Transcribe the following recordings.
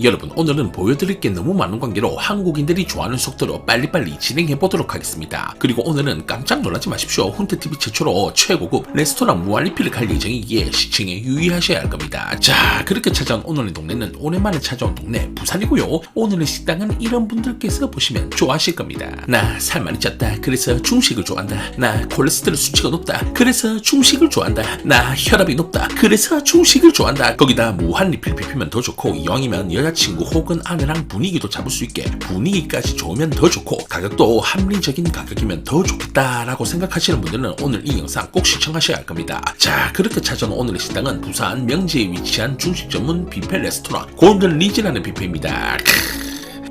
여러분 오늘은 보여드릴 게 너무 많은 관계로 한국인들이 좋아하는 속도로 빨리빨리 진행해 보도록 하겠습니다. 그리고 오늘은 깜짝 놀라지 마십시오. 훈트TV 최초로 최고급 레스토랑 무한리필을 갈 예정이기에 시청에 유의하셔야 할 겁니다. 자 그렇게 찾아온 오늘의 동네는 오랜만에 찾아온 동네 부산이고요. 오늘의 식당은 이런 분들께서 보시면 좋아하실 겁니다. 나 살 많이 쪘다. 그래서 중식을 좋아한다. 나 콜레스테롤 수치가 높다. 그래서 중식을 좋아한다. 나 혈압이 높다. 그래서 중식을 좋아한다. 거기다 무한리필 뷔페면 더 좋고 이왕이면 여 자친구 혹은 아내랑 분위기도 잡을 수 있게 분위기까지 좋으면 더 좋고 가격도 합리적인 가격이면 더 좋겠다라고 생각하시는 분들은 오늘 이 영상 꼭 시청하셔야 할 겁니다. 자 그렇게 찾아온 오늘의 식당은 부산 명지에 위치한 중식 전문 뷔페 레스토랑 골든 리즈라는 뷔페입니다.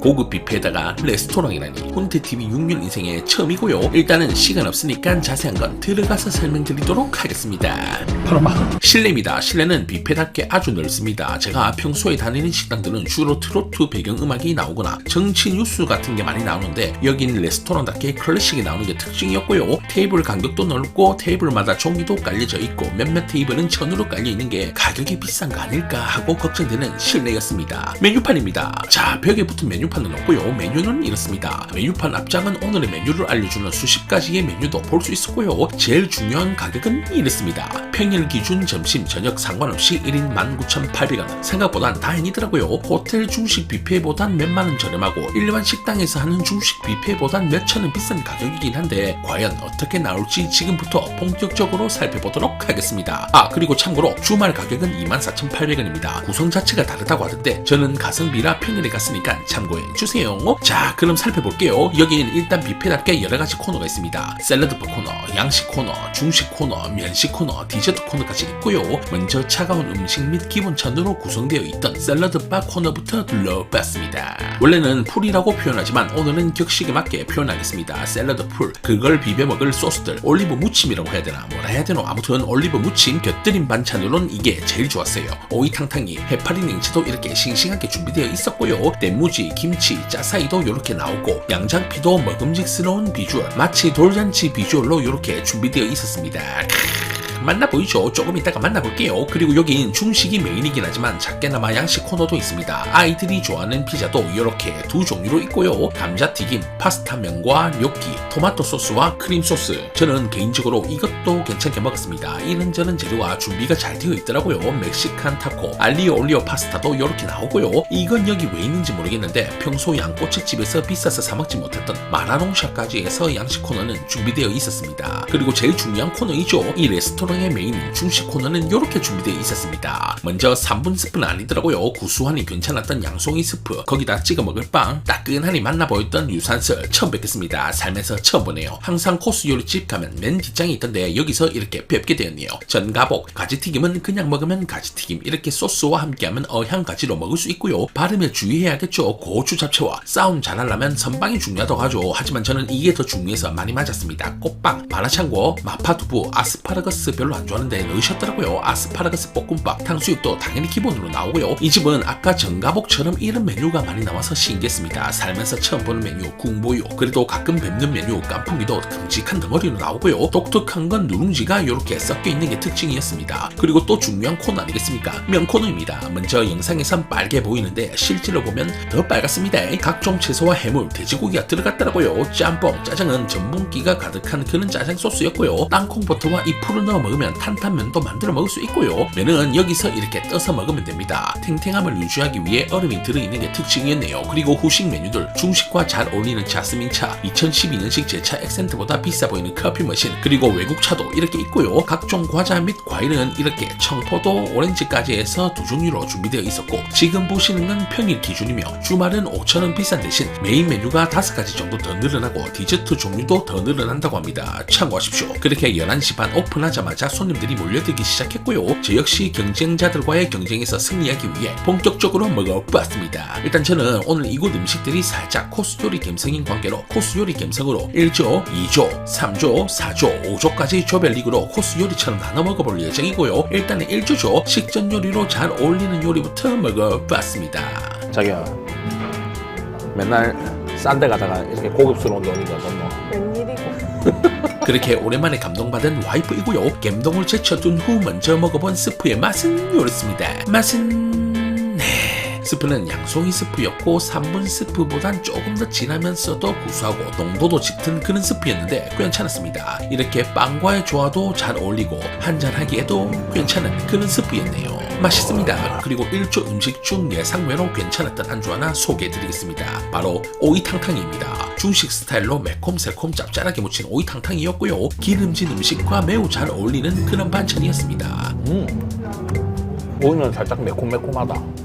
고급 뷔페에다가 레스토랑이라니 혼태TV 6년 인생의 처음이고요. 일단은 시간 없으니까 자세한 건 들어가서 설명드리도록 하겠습니다. 그럼 실내입니다. 실내는 뷔페답게 아주 넓습니다. 제가 평소에 다니는 식당들은 주로 트로트 배경음악이 나오거나 정치 뉴스 같은 게 많이 나오는데 여긴 레스토랑답게 클래식이 나오는 게 특징이었고요. 테이블 간격도 넓고 테이블마다 종이도 깔려져 있고 몇몇 테이블은 천으로 깔려 있는 게 가격이 비싼 거 아닐까 하고 걱정되는 실내였습니다. 메뉴판입니다. 자 벽에 붙은 메뉴판 은 없고요. 메뉴는 이렇습니다. 메뉴판 앞장은 오늘의 메뉴를 알려주는 수십 가지의 메뉴도 볼 수 있었고요. 제일 중요한 가격은 이렇습니다. 평일 기준 점심 저녁 상관없이 1인 19,800원. 생각보단 다행이더라고요. 호텔 중식 뷔페보단 몇만 원 저렴하고 일반 식당에서 하는 중식 뷔페보단 몇천 원 비싼 가격이긴 한데 과연 어떻게 나올지 지금부터 본격적으로 살펴보도록 하겠습니다. 아 그리고 참고로 주말 가격은 24,800원입니다. 구성 자체가 다르다고 하던데 저는 가성비라 평일에 갔으니까 참고해 주세요. 자 그럼 살펴볼게요. 여기는 일단 뷔페답게 여러 가지 코너가 있습니다. 샐러드바 코너, 양식 코너, 중식 코너, 면식 코너, 디저트 코너까지 있고요. 먼저 차가운 음식 및 기본 찬으로 구성되어 있던 샐러드바 코너부터 둘러봤습니다. 원래는 풀이라고 표현하지만 오늘은 격식에 맞게 표현하겠습니다. 샐러드 풀, 그걸 비벼 먹을 소스들, 올리브 무침이라고 해야 되나 뭐라 해야 되노 아무튼 올리브 무침 곁들인 반찬으로는 이게 제일 좋았어요. 오이탕탕이, 해파리 냉채도 이렇게 싱싱하게 준비되어 있었고요. 댄무지, 김 치, 짜사이도 이렇게 나오고 양장피도 먹음직스러운 비주얼, 마치 돌잔치 비주얼로 이렇게 준비되어 있었습니다. 만나 보이죠? 조금 이따가 만나볼게요. 그리고 여긴 중식이 메인이긴 하지만 작게나마 양식 코너도 있습니다. 아이들이 좋아하는 피자도 이렇게 두 종류로 있고요. 감자튀김, 파스타면과 뇨끼, 토마토 소스와 크림 소스. 저는 개인적으로 이것도 괜찮게 먹었습니다. 이런저런 재료와 준비가 잘 되어 있더라고요. 멕시칸 타코, 알리오 올리오 파스타도 이렇게 나오고요. 이건 여기 왜 있는지 모르겠는데 평소 양꼬치집에서 비싸서 사 먹지 못했던 마라농샤까지 해서 양식 코너는 준비되어 있었습니다. 그리고 제일 중요한 코너이죠. 이 레스토랑 의 메인 중식 코너는 이렇게 준비되어 있었습니다. 먼저 3분 스프는 아니더라고요. 구수하니 괜찮았던 양송이 스프, 거기다 찍어 먹을 빵, 따끈하니 맛나 보였던 유산슬 처음 뵙겠습니다. 살면서 처음 보네요. 항상 코스 요리집 가면 맨 뒷장이 있던데 여기서 이렇게 뵙게 되었네요. 전가복, 가지튀김은 그냥 먹으면 가지튀김, 이렇게 소스와 함께하면 어향가지로 먹을 수 있고요. 발음에 주의해야겠죠. 고추 잡채와 싸움 잘하려면 선빵이 중요하다고 하죠. 하지만 저는 이게 더 중요해서 많이 맞았습니다. 꽃빵, 마라샹궈, 마파두부, 아스파라거스 별로 안 좋아하는데 넣으셨더라고요. 아스파라거스 볶음밥, 탕수육도 당연히 기본으로 나오고요. 이 집은 아까 전가복처럼 이런 메뉴가 많이 나와서 신기했습니다. 살면서 처음 보는 메뉴 궁보유, 그래도 가끔 뵙는 메뉴 깐풍기도 큼직한 덩어리로 나오고요. 독특한 건 누룽지가 이렇게 섞여 있는 게 특징이었습니다. 그리고 또 중요한 코너 아니겠습니까? 면 코너입니다. 먼저 영상에선 빨개 보이는데 실제로 보면 더 빨갛습니다. 각종 채소와 해물, 돼지고기가 들어갔더라고요. 짬뽕, 짜장은 전분기가 가득한 그런 짜장 소스였고요. 땅콩버터와 이 풀을 넣어 먹으면 탄탄면도 만들어 먹을 수 있고요. 면은 여기서 이렇게 떠서 먹으면 됩니다. 탱탱함을 유지하기 위해 얼음이 들어있는 게 특징이었네요. 그리고 후식 메뉴들 중식과 잘 어울리는 자스민차, 2012년식 제차 액센트보다 비싸 보이는 커피 머신, 그리고 외국 차도 이렇게 있고요. 각종 과자 및 과일은 이렇게 청포도, 오렌지까지 해서 두 종류로 준비되어 있었고 지금 보시는 건 평일 기준이며 주말은 5천원 비싼 대신 메인 메뉴가 5가지 정도 더 늘어나고 디저트 종류도 더 늘어난다고 합니다. 참고하십시오. 그렇게 11시 반 오픈하자마자 손님들이 몰려들기 시작했고요. 저 역시 경쟁자들과의 경쟁에서 승리하기 위해 본격적으로 먹어봤습니다. 일단 저는 오늘 이곳 음식들이 살짝 코스 요리 감성인 관계로 코스 요리 감성으로 1조, 2조, 3조, 4조, 5조까지 조별리그로 코스 요리처럼 나눠 먹어볼 예정이고요. 일단은 1조죠. 식전 요리로 잘 어울리는 요리부터 먹어봤습니다. 자기야 맨날 싼 데 가다가 이렇게 고급스러운 데 오니까 너무 웬일이고 그렇게 오랜만에 감동받은 와이프이고요. 갬동을 제쳐둔 후 먼저 먹어본 스프의 맛은 이렇습니다. 맛은 네. 스프는 양송이 스프였고 3분 스프보단 조금 더 진하면서도 구수하고 농도도 짙은 그런 스프였는데 괜찮았습니다. 이렇게 빵과의 조화도 잘 어울리고 한잔하기에도 괜찮은 그런 스프였네요. 맛있습니다. 그리고 1조 음식 중 예상외로 괜찮았던 안주 하나 소개해드리겠습니다. 바로 오이탕탕입니다. 중식 스타일로 매콤 새콤 짭짤하게 무친 오이탕탕이었고요. 기름진 음식과 매우 잘 어울리는 그런 반찬이었습니다. 오이는 살짝 매콤매콤하다.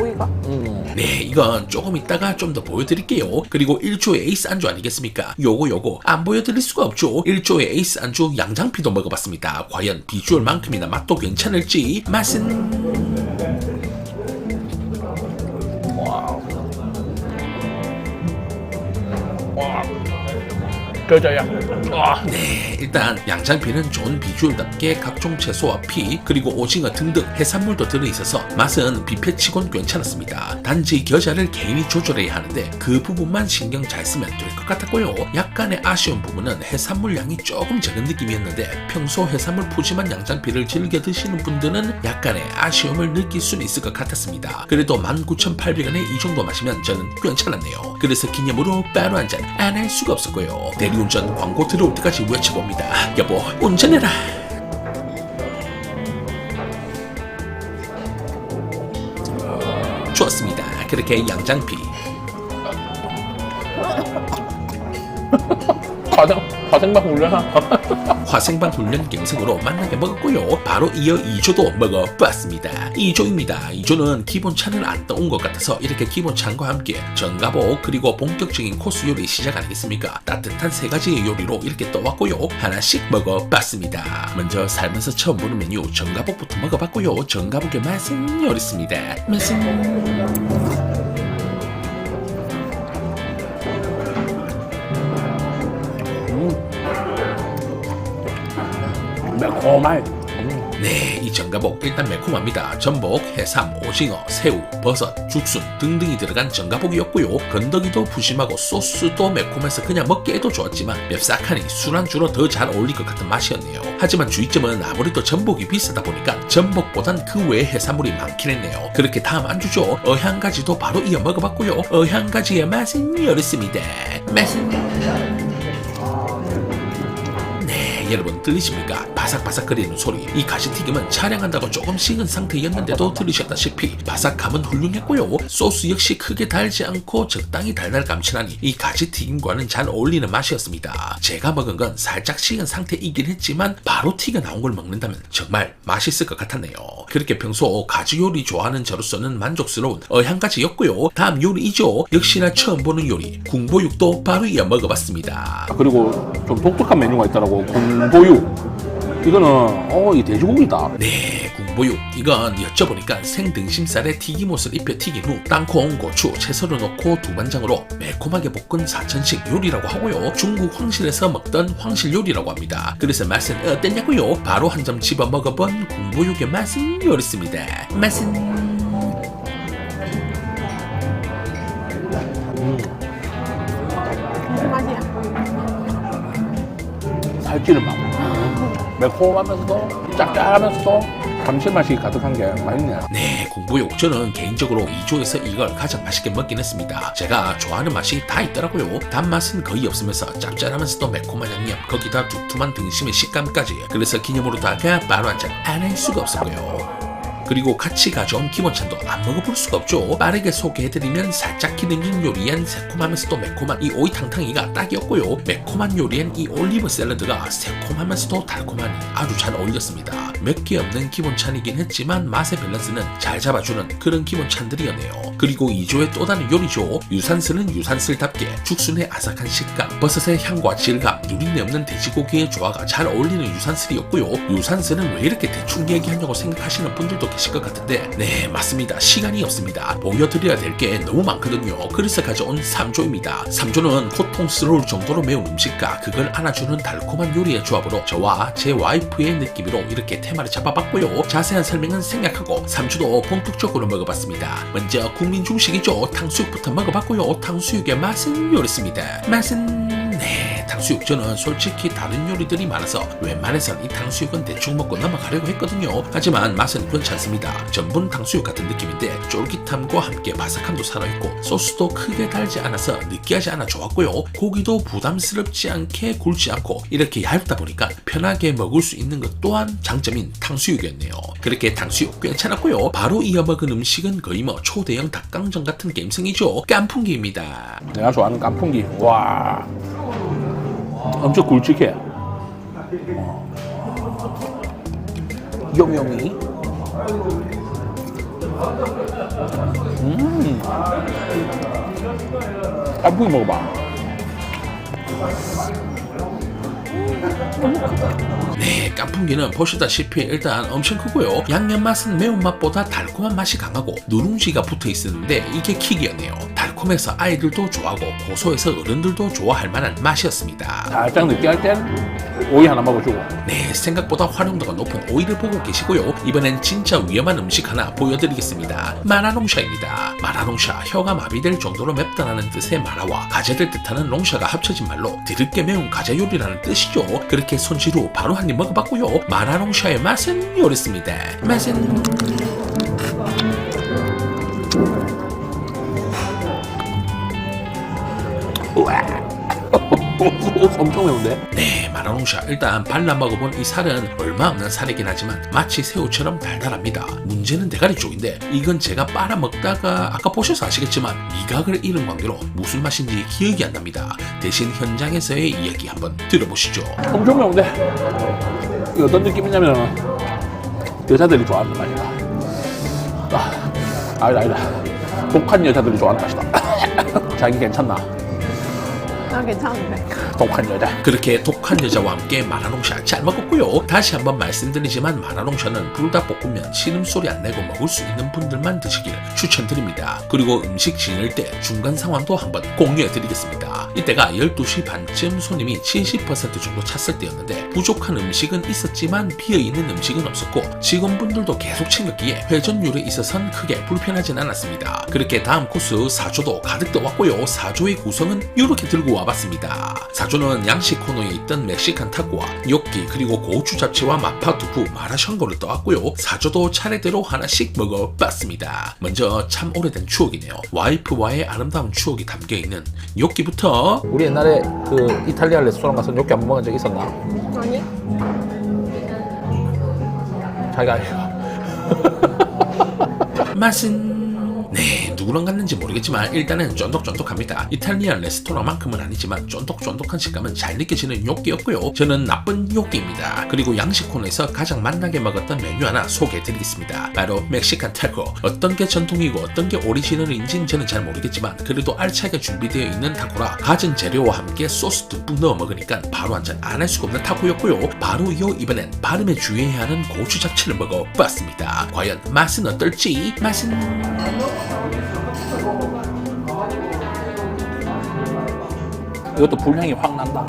오이가? 음. 네, 이건 조금 이따가 좀 더 보여드릴게요. 그리고 1조의 에이스 안주 아니겠습니까? 요거 요거 안 보여드릴 수가 없죠. 1조의 에이스 안주 양장피도 먹어봤습니다. 과연 비주얼만큼이나 맛도 괜찮을지 맛은 겨자야. 와. 네, 일단 양장피는 좋은 비주얼답게 각종 채소와 피 그리고 오징어 등등 해산물도 들어있어서 맛은 뷔페치곤 괜찮았습니다. 단지 겨자를 개인이 조절해야 하는데 그 부분만 신경 잘 쓰면 될 것 같았고요. 약간의 아쉬운 부분은 해산물 양이 조금 적은 느낌이었는데 평소 해산물 푸짐한 양장피를 즐겨 드시는 분들은 약간의 아쉬움을 느낄 수는 있을 것 같았습니다. 그래도 19,800원에 이 정도 마시면 저는 괜찮았네요. 그래서 기념으로 따로 한 잔 안 할 수가 없었고요. 대리운전 광고 들어올 때까지 외쳐봅니다. 여보, 운전해라. 좋았습니다. 그렇게 양장피, 화생, 화생방 훈련하. 화생방 훈련 갱생으로 만나게 먹었고요. 바로 이어 2조도 먹어봤습니다. 2조입니다. 2조는 기본 찬을 안 떠온 것 같아서 이렇게 기본 찬과 함께 전가복 그리고 본격적인 코스 요리 시작 아니겠습니까? 따뜻한 세 가지의 요리로 이렇게 떠왔고요. 하나씩 먹어봤습니다. 먼저 살면서 처음 보는 메뉴 전가복부터 먹어봤고요. 전가복의 맛은 요리습니다. 맛은 매콤해. 네, 이 전가복 일단 매콤합니다. 전복, 해삼, 오징어, 새우, 버섯, 죽순 등등이 들어간 전가복이었고요. 건더기도 푸짐하고 소스도 매콤해서 그냥 먹기에도 좋았지만 맵싹하니 술안주로 더 잘 어울릴 것 같은 맛이었네요. 하지만 주의점은 아무래도 전복이 비싸다 보니까 전복보단 그 외에 해산물이 많긴 했네요. 그렇게 다음 안주죠. 어향가지도 바로 이어 먹어봤고요. 어향가지의 맛은 이렇습니다. 맛은 네, 여러분 들리십니까? 바삭바삭거리는 소리. 이 가시튀김은 촬영한다고 조금 식은 상태였는데도 들으셨다시피 바삭함은 훌륭했고요. 소스 역시 크게 달지 않고 적당히 달달 감칠하니 이 가시튀김과는 잘 어울리는 맛이었습니다. 제가 먹은 건 살짝 식은 상태이긴 했지만 바로 튀겨 나온 걸 먹는다면 정말 맛있을 것 같았네요. 그렇게 평소 가지 요리 좋아하는 저로서는 만족스러운 어향가지였고요. 다음 요리이죠. 역시나 처음 보는 요리. 궁보육도 바로 이어 먹어봤습니다. 아, 그리고 좀 독특한 메뉴가 있더라고. 군 보육. 이거는, 어, 이 돼지고기다. 네, 궁보육. 이건 여쭤보니까 생등심살에 튀김옷을 입혀 튀긴 후 땅콩, 고추, 채소를 넣고 두반장으로 매콤하게 볶은 사천식 요리라고 하고요. 중국 황실에서 먹던 황실 요리라고 합니다. 그래서 맛은 어땠냐고요? 바로 한 점 집어 먹어본 궁보육의 맛은 요렇습니다. 맛은 무 살찌는 맛. 매콤하면서도 짭짤하면서도 감칠맛이 가득한 게 맛있네. 네, 공보육 저는 개인적으로 2조에서 이걸 가장 맛있게 먹긴 했습니다. 제가 좋아하는 맛이 다 있더라고요. 단맛은 거의 없으면서 짭짤하면서도 매콤한 양념, 거기다 두툼한 등심의 식감까지. 그래서 기념으로 다가 바로 한 잔 안 할 수가 없었고요. 그리고 같이 가져온 기본찬도 안 먹어볼 수가 없죠. 빠르게 소개해드리면 살짝 기름진 요리엔 새콤하면서도 매콤한 이 오이탕탕이가 딱이었고요. 매콤한 요리엔 이 올리브 샐러드가 새콤하면서도 달콤하니 아주 잘 어울렸습니다. 몇 개 없는 기본찬이긴 했지만 맛의 밸런스는 잘 잡아주는 그런 기본찬들이었네요. 그리고 2조의 또 다른 요리죠. 유산슬은 유산슬답게 죽순의 아삭한 식감, 버섯의 향과 질감, 누린내 없는 돼지고기의 조화가 잘 어울리는 유산슬이었고요. 유산슬은 왜 이렇게 대충 얘기하냐고 생각하시는 분들도 계실 것 같은데 네 맞습니다. 시간이 없습니다. 보여드려야 될 게 너무 많거든요. 그래서 가져온 3조입니다. 3조는 고통스러울 정도로 매운 음식과 그걸 안아주는 달콤한 요리의 조합으로 저와 제 와이프의 느낌으로 이렇게 테마를 잡아봤고요. 자세한 설명은 생략하고 3조도 본격적으로 먹어봤습니다. 먼저 국민 중식이죠. 탕수육부터 먹어봤고요. 탕수육의 맛은 요렇습니다. 맛은 네 네, 탕수육 저는 솔직히 다른 요리들이 많아서 웬만해선 이 탕수육은 대충 먹고 넘어가려고 했거든요. 하지만 맛은 괜찮습니다. 전분 탕수육 같은 느낌인데 쫄깃함과 함께 바삭함도 살아있고 소스도 크게 달지 않아서 느끼하지 않아 좋았고요. 고기도 부담스럽지 않게 굵지 않고 이렇게 얇다 보니까 편하게 먹을 수 있는 것 또한 장점인 탕수육이었네요. 그렇게 탕수육 괜찮았고요. 바로 이어 먹은 음식은 거의 뭐 초대형 닭강정 같은 게임성이죠. 깐풍기입니다. 내가 좋아하는 깐풍기. 와. 엄청 굵직해. 요미요미. 음. 깐풍기 먹어봐. 네, 깐풍기는 보시다시피 일단 엄청 크고요. 양념 맛은 매운맛보다 달콤한 맛이 강하고 누룽지가 붙어 있었는데 이게 킥이었네요. 달콤해서 아이들도 좋아하고 고소해서 어른들도 좋아할 만한 맛이었습니다. 살짝 느끼할 땐 오이 하나 먹어주고. 네, 생각보다 활용도가 높은 오이를 보고 계시고요. 이번엔 진짜 위험한 음식 하나 보여드리겠습니다. 마라롱샤입니다. 마라롱샤, 혀가 마비될 정도로 맵다라는 뜻의 마라와 가재를 뜻하는 롱샤가 합쳐진 말로 드럽게 매운 가재 요리라는 뜻이죠. 그렇게 손질 후 바로 한 입 먹어봤고요. 마라롱샤의 맛은 요랬습니다. 맛은 엄청 매운데? 네, 마라롱샤 일단 발라 먹어본 이 살은 얼마 없는 살이긴 하지만 마치 새우처럼 달달합니다. 문제는 대가리 쪽인데 이건 제가 빨아 먹다가 아까 보셔서 아시겠지만 미각을 잃은 관계로 무슨 맛인지 기억이 안 납니다. 대신 현장에서의 이야기 한번 들어보시죠. 엄청 매운데? 이거 어떤 느낌이냐면 여자들이 좋아하는 맛이다. 아, 아니다, 아니다. 독한 여자들이 좋아하는 맛이다. 자기 괜찮나? 난 괜찮은데. 독한 여자. 그렇게 독한 여자와 함께 마라롱샤 잘 먹었고요. 다시 한번 말씀드리지만 마라롱샤는 불닭볶음면 신음소리 안 내고 먹을 수 있는 분들만 드시길 추천드립니다. 그리고 음식 지낼 때 중간 상황도 한번 공유해드리겠습니다. 이때가 12시 반쯤 손님이 70% 정도 찼을 때였는데 부족한 음식은 있었지만 비어있는 음식은 없었고 직원분들도 계속 챙겼기에 회전율에 있어선 크게 불편하진 않았습니다. 그렇게 다음 코스 4조도 가득 떠왔고요. 4조의 구성은 이렇게 들고 와 봤습니다. 4조는 양식 코너에 있던 멕시칸 타코와 뇨끼 그리고 고추 잡채와 마파 두부 마라샹궈를 떠왔고요. 4조도 차례대로 하나씩 먹어봤습니다. 먼저 참 오래된 추억이네요. 와이프와의 아름다운 추억이 담겨있는 뇨끼부터 우리 옛날에 그 이탈리아 레스토랑 가서 이렇게 한번 먹은 적 있었나? 아니? 자기가 아니야. 맛은 네 누구랑 갔는지 모르겠지만 일단은 쫀득쫀득합니다. 이탈리안 레스토랑만큼은 아니지만 쫀득쫀득한 식감은 잘 느껴지는 요끼였고요. 저는 나쁜 요끼입니다. 그리고 양식 코너에서 가장 맛나게 먹었던 메뉴 하나 소개해드리겠습니다. 바로 멕시칸 타코. 어떤 게 전통이고 어떤 게 오리지널인지는 저는 잘 모르겠지만 그래도 알차게 준비되어 있는 타코라 가진 재료와 함께 소스 듬뿍 넣어 먹으니까 바로 한 잔 안 할 수가 없는 타코였고요. 바로 요 이번엔 발음에 주의해야 하는 고추 잡채를 먹어봤습니다. 과연 맛은 어떨지? 맛은 이것도 불향이 확 난다.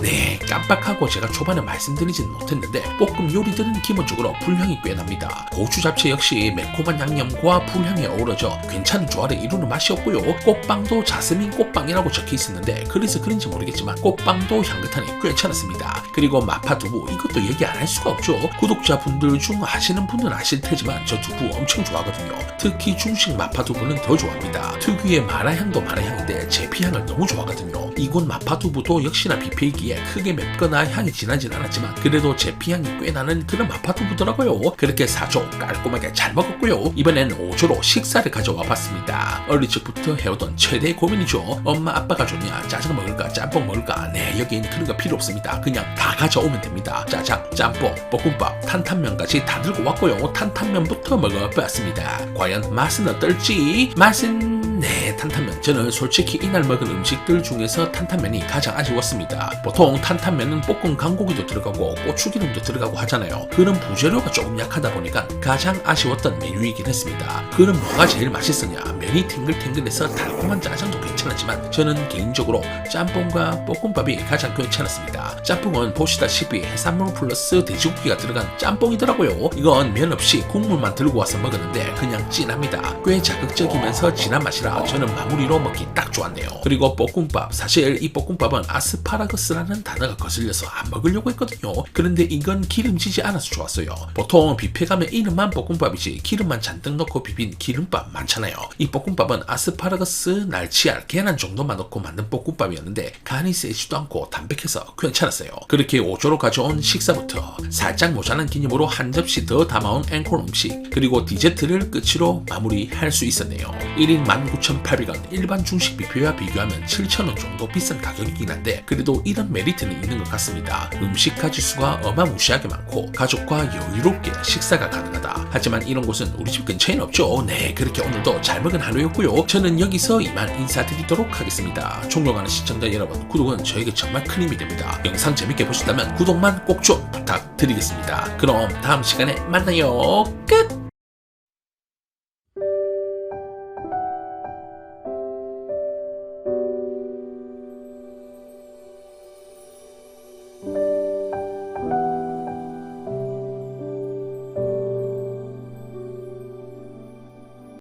네, 깜빡하고 제가 초반에 말씀드리진 못했는데 볶음 요리들은 기본적으로 불향이 꽤 납니다. 고추 잡채 역시 매콤한 양념과 불향이 어우러져 괜찮은 조화를 이루는 맛이었고요. 꽃빵도 자스민 꽃빵이라고 적혀 있었는데 그래서 그런지 모르겠지만 꽃빵도 향긋하니 괜찮았습니다. 그리고 마파 두부 이것도 얘기 안 할 수가 없죠. 구독자분들 중 아시는 분은 아실 테지만 저 두부 엄청 좋아하거든요. 특히 중식 마파 두부는 더 좋아합니다. 특유의 마라향도 마라향인데 제 피향을 너무 좋아하거든요. 이곳 마파 두부도 역시나 뷔페이기 에 크게 맵거나 향이 진하진 않았지만 그래도 제 피향이 꽤 나는 그런 마파 두부더라고요. 그렇게 4조 깔끔하게 잘 먹었고요. 이번엔 5조로 식사를 가져와 봤습니다. 어릴 적부터 해오던 최대 고민이죠. 엄마 아빠가 좋냐 짜장 먹을까 짬뽕 먹을까 네 여긴 그런 거 필요 없습니다. 그냥 다 가져오면 됩니다. 짜장, 짬뽕, 볶음밥, 탄탄면까지 다 들고 왔고요. 탄탄면부터 먹어봤습니다. 과연 맛은 어떨지 맛은 네, 탄탄면. 저는 솔직히 이날 먹은 음식들 중에서 탄탄면이 가장 아쉬웠습니다. 보통 탄탄면은 볶은 강고기도 들어가고 고추기름도 들어가고 하잖아요. 그런 부재료가 조금 약하다 보니까 가장 아쉬웠던 메뉴이긴 했습니다. 그럼 뭐가 제일 맛있었냐? 면이 탱글탱글해서 달콤한 짜장도 괜찮았지만 저는 개인적으로 짬뽕과 볶음밥이 가장 괜찮았습니다. 짬뽕은 보시다시피 해산물 플러스 돼지고기가 들어간 짬뽕이더라고요. 이건 면 없이 국물만 들고 와서 먹었는데 그냥 진합니다. 꽤 자극적이면서 진한 맛이라 저는 시원한 마무리로 먹기 딱 좋았네요. 그리고 볶음밥. 사실 이 볶음밥은 아스파라거스라는 단어가 거슬려서 안 먹으려고 했거든요. 그런데 이건 기름지지 않아서 좋았어요. 보통 뷔페 가면 이름만 볶음밥이지 기름만 잔뜩 넣고 비빈 기름밥 많잖아요. 이 볶음밥은 아스파라거스, 날치알, 계란 정도만 넣고 만든 볶음밥이었는데 간이 세지도 않고 담백해서 괜찮았어요. 그렇게 5조로 가져온 식사부터 살짝 모자란 기념으로 한 접시 더 담아온 앵콜 음식 그리고 디저트를 끝으로 마무리할 수 있었네요. 1인 19,800원 일반 중식 뷔페와 비교하면 7,000원 정도 비싼 가격이긴 한데 그래도 이런 메리트는 있는 것 같습니다. 음식 가지수가 어마무시하게 많고 가족과 여유롭게 식사가 가능하다. 하지만 이런 곳은 우리 집 근처엔 없죠. 네, 그렇게 오늘도 잘 먹은 하루였고요. 저는 여기서 이만 인사드리도록 하겠습니다. 존경하는 시청자 여러분, 구독은 저에게 정말 큰 힘이 됩니다. 영상 재밌게 보셨다면 구독만 꼭 좀 부탁드리겠습니다. 그럼 다음 시간에 만나요. 끝!